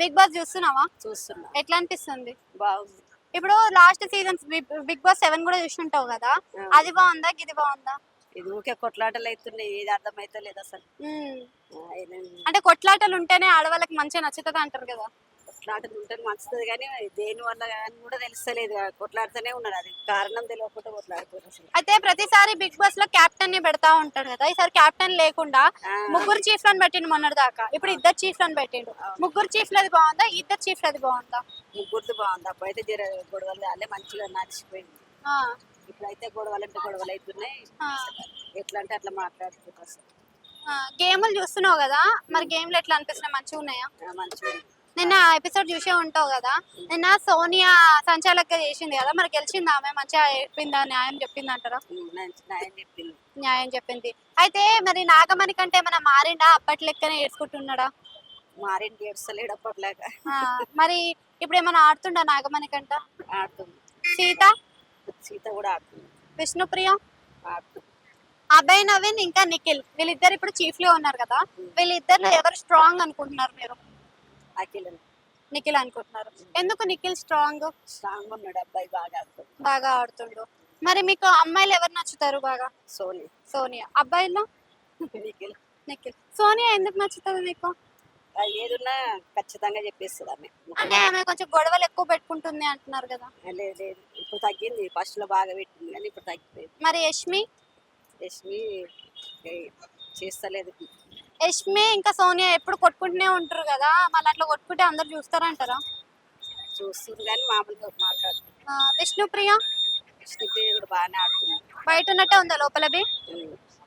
Big boss చూస్తున్నావా? చూస్తున్నా. ఎట్లా అనిపిస్తుంది బాగుంది. ఇప్పుడు last seasons Bigg Boss seven కూడా చూసుంటావు కదా. అది బాగుందా? ఇది బాగుందా? ఇది ఊకే కొట్లాటలు అవుతున్నాయి. ఏది అర్థమైతే లేదు అసలు అంటే కొట్లాటలు ఉంటేనే ఆడవాళ్ళకి మంచిగా నచ్చుతుంది అంటారు కదా? కొట్లాటలు ఉంటే మంచిది కానీ దేని వల్ల అని కూడా తెలుస్తలేదు. కొట్లాడుతూనే ఉన్నాడు అది. కారణం తెలియకుండా కొట్లాడుతున్నారు అయితే ప్రతిసారి బిగ్ బాస్లో కెప్టెన్ని పెడతా ఉంటాడు కదా. ఈసారి కెప్టెన్ లేకుండా. ముగ్గురు చీఫ్లను పెట్టిండు మొన్నటి దాకా. ఇప్పుడు ఇద్దరు చీఫ్లను పెట్టిండు. ముగ్గురు చీఫ్ లది బాగుందా? ఇద్దరు చీఫ్ లది బాగుందా? ముగ్గురిది బాగుంది. అప్పుడైతే జర గొడవలు కాలే మంచిగా నడిచిపోయింది. ఇప్పుడైతే గొడవలు అంటే గొడవలు అవుతున్నాయి ఎట్లా అంటే అట్లా మాట్లాడుతున్నారు. గేములు చూస్తున్నావు కదా? మరి గేమ్లు ఎట్లా అనిపిస్తున్నాయి? మంచిగా ఉన్నాయా? మంచిగా. నిన్న ఎపిసోడ్ చూసే ఉంటావు కదా నిన్న సోనియా సంచాలక చేసింది కదా మరి గెలిచింది? ఆమె మంచిగా చెప్పిందా? న్యాయం చెప్పింది అంటారా న్యాయం చెప్పింది. అయితే మరి నాగమణి కంటే ఏమైనా మారిండా అప్పటి లెక్కనే ఏడ్చుకుంటున్నాడా? మారేంటి ఏడ్చలేడు అప్పట్లాగా. మరి ఇప్పుడు ఏమైనా ఆడుతుండా నాగమణి కంట? ఆడుతుంది. సీత? సీత కూడా ఆడుతుంది. విష్ణుప్రియ? ఆడుతుంది. అభయ్ నవీన్ ఇంకా నిఖిల్. వీళ్ళిద్దరు ఇప్పుడు చీఫ్లో ఉన్నారు కదా. వీళ్ళిద్దరు ఎవరు స్ట్రాంగ్ అనుకుంటున్నారు మీరు? అఖిల్ నిఖిల్ అనుకుంటున్నారు. ఎందుకు నిఖిల్ స్ట్రాంగ్ స్ట్రాంగ్ ఉన్నాడు అబ్బాయి బాగా ఆడుతుంది బాగా ఆడుతుండు. మరి మీకు అమ్మాయిలు ఎవరు నచ్చుతారు బాగా? సోని సోనియా. అబ్బాయిల్లో? నిఖిల్. నిఖిల్. సోనియా ఎందుకు నచ్చుతుంది మీకు? ఏదున్నా ఖచ్చితంగా చెప్పేస్తుంది ఆమె. అంటే ఆమె కొంచెం గొడవలు ఎక్కువ పెట్టుకుంటుంది అంటున్నారు కదా. లేదు లేదు. ఇప్పుడు తగ్గింది. ఫస్ట్లో బాగా పెట్టింది కానీ ఇప్పుడు తగ్గిపోయింది. మరి యష్మి? యశ్మి ఏ, చేస్తలేదు. యష్మి ఇంకా సోనియా ఎప్పుడు కొట్టుకుంటూనే ఉంటారు కదా మళ్ళీ అట్లా కొట్టుకుంటే అందరు చూస్తారంటారా? చూస్తుంది కానీ మామూలుగా మాట్లాడుతుంది ఆ, విష్ణుప్రియ? యశ్మి కూడా బాగానే ఆడుతుంది బయట ఉన్నట్టే ఉందా లోపలవి.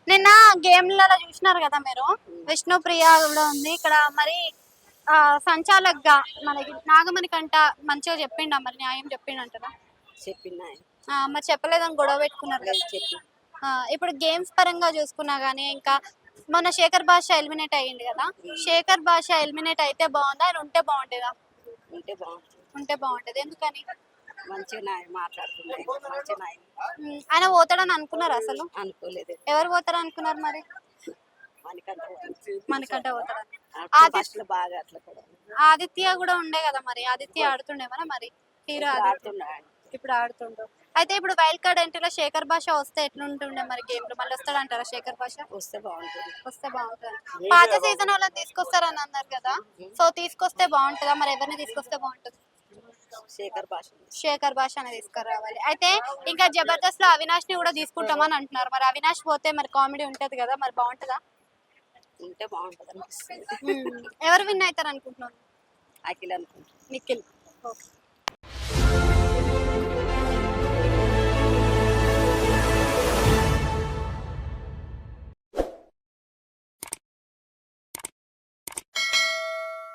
నిన్న గేమ్లలో చూసినారు కదా మీరు విష్ణుప్రియ కూడా ఉంది. ఇక్కడ మరి ఆ, సంచాలక్గా మనకి నాగమణి కంట మంచిగా చెప్పిండా మరి న్యాయం చెప్పిండంటారా చెప్పింది ఆయన. ఆ, మరి చెప్పలేదని గొడవ పెట్టుకున్నారు కదా. చెప్పి ఆ, ఇప్పుడు గేమ్స్ పరంగా చూసుకున్నా గానీ ఇంకా మొన్న శేఖర్ భాష ఎలిమినేట్ అయ్యింది కదా. శేఖర్ భాష ఎలిమినేట్ అయితే బాగుందా? ఆయన ఉంటే బాగుంటుందా ఉంటే బాగుంటుంది. ఉంటే బాగుంటది ఎందుకని? మంచిగా నాయ మాట్లాడుతున్నాయి. మంచిగా నాయ ఉమ్, ఆయన పోతాడని అనుకున్నారు అసలు? అనుకోలేదు. ఎవరు పోతారు అనుకున్నారు మరి? మనకంటే ఫస్ట్లో బాగా అట్లా కూడా ఆదిత్య కూడా ఉండే కదా మరి. ఆదిత్య ఆడుతుండే మన మరి? హీరో ఆదిత్య. ఆడుతున్నాడు. ఇప్పుడు ఆడుతుండు. అయితే ఇప్పుడు వైల్డ్ కార్డ్ ఎంట్రీలో శేఖర్ భాష వస్తే ఎట్లుంటుండే మరి గేమ్లో? మళ్ళీ వస్తాడంటారా శేఖర్ భాష? వస్తే బాగుంటుంది. వస్తే బాగుంటుంది. పాత సీజన్ వాళ్ళని తీసుకొస్తారని అన్నారు కదా. సో తీసుకొస్తే బాగుంటుందా? మరి ఎవరిని తీసుకొస్తే బాగుంటుంది? శేఖర్ భాష శేఖర్ భాష అని తీసుకురావాలి. అయితే ఇంకా జబర్దస్త్లో అవినాష్ని కూడా తీసుకుంటామని అంటున్నారు. మరి అవినాష్ పోతే మరి కామెడీ ఉంటది కదా? మరి బాగుంటుందా? ఉంటే బాగుంటుంది. ఎవరు విన్ అవుతారు అనుకుంటున్నాను అఖిల్ అనుకుంటున్నాను నిఖిల్. ఓకే.